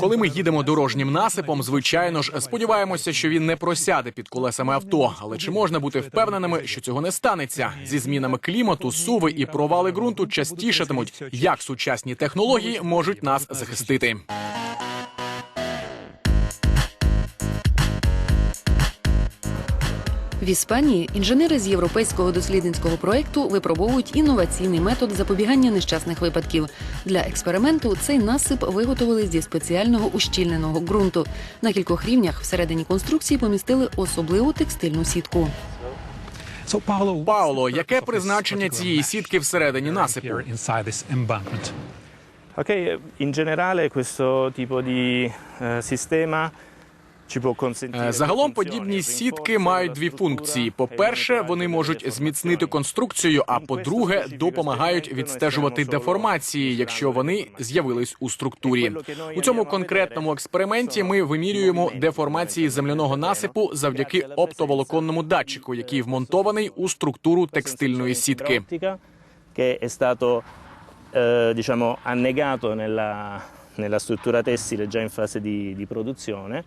Коли ми їдемо дорожнім насипом, звичайно ж, сподіваємося, що він не просяде під колесами авто. Але чи можна бути впевненими, що цього не станеться? Зі змінами клімату, суви і провали ґрунту частішатимуть. Як сучасні технології можуть нас захистити? В Іспанії інженери з європейського дослідницького проекту випробовують інноваційний метод запобігання нещасних випадків. Для експерименту цей насип виготовили зі спеціального ущільненого ґрунту. На кількох рівнях всередині конструкції помістили особливу текстильну сітку. Пауло, яке призначення цієї сітки всередині насипу? Ok, in generale questo tipo di eh, sistema Загалом подібні сітки мають дві функції: e по-перше, вони можуть зміцнити конструкцію. А по-друге, допомагають відстежувати деформації, якщо вони з'явились у структурі. E У цьому конкретному експерименті ми вимірюємо деформації земляного насипу завдяки оптоволоконному датчику, який eh, вмонтований у структуру текстильної сітки. eh, diciamo annegato nella, nella struttura tessile già in fase di, di produzione.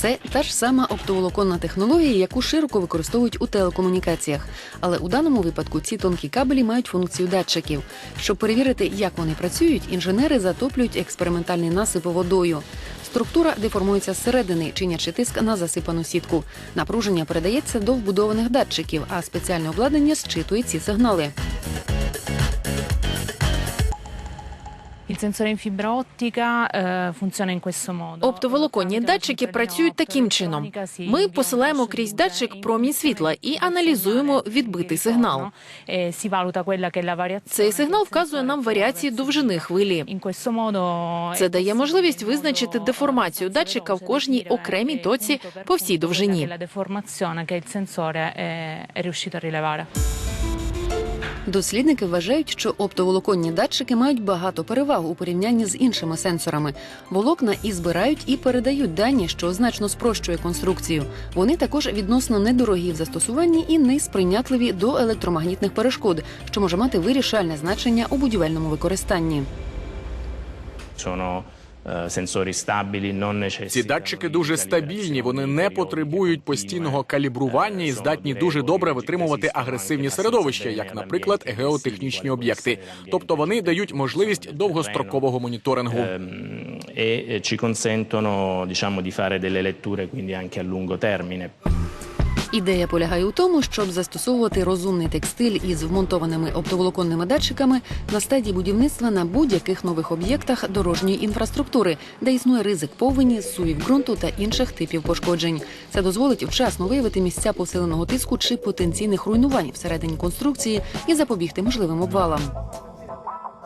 Це та ж сама оптоволоконна технологія, яку широко використовують у телекомунікаціях. Але у даному випадку ці тонкі кабелі мають функцію датчиків. Щоб перевірити, як вони працюють, інженери затоплюють експериментальний насип водою. Структура деформується зсередини, чинячи тиск на засипану сітку. Напруження передається до вбудованих датчиків, а спеціальне обладнання зчитує ці сигнали. Оптоволоконні датчики працюють таким чином. Ми посилаємо крізь датчик промінь світла і аналізуємо відбитий сигнал. Цей сигнал вказує нам варіації довжини хвилі. Це дає можливість визначити деформацію датчика в кожній окремій тоці по всій довжині. Дослідники вважають, що оптоволоконні датчики мають багато переваг у порівнянні з іншими сенсорами. Волокна і збирають, і передають дані, що значно спрощує конструкцію. Вони також відносно недорогі в застосуванні і несприйнятливі до електромагнітних перешкод, що може мати вирішальне значення у будівельному використанні. Sono eh, стабілі, stabili, non Ці датчики дуже стабільні, вони не потребують постійного калібрування і здатні дуже добре витримувати агресивні середовища, як, наприклад, геотехнічні об'єкти. Тобто вони дають можливість довгострокового моніторингу. e ci consentono diciamo di fare delle letture quindi anche a lungo termine. Ідея полягає у тому, щоб застосовувати розумний текстиль із вмонтованими оптоволоконними датчиками на стадії будівництва на будь-яких нових об'єктах дорожньої інфраструктури, де існує ризик повені, суїв ґрунту та інших типів пошкоджень. Це дозволить вчасно виявити місця посиленого тиску чи потенційних руйнувань всередині конструкції і запобігти можливим обвалам.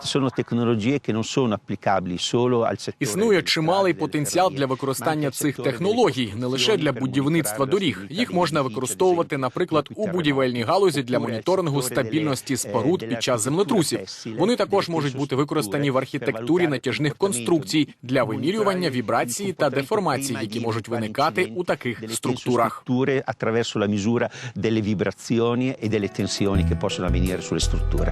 Sono tecnologie che non sono applicabili solo al settore Існує чималий потенціал для використання цих технологій не лише для будівництва доріг. Їх можна використовувати, наприклад, у будівельній галузі для моніторингу стабільності споруд eh, під час землетрусів. Вони також можуть бути використані в архітектурі натяжних конструкцій для вимірювання вібрації та prima які можуть виникати у таких структурах. attraverso la misura delle vibrazioni e delle tensioni che possono avvenire sulle strutture.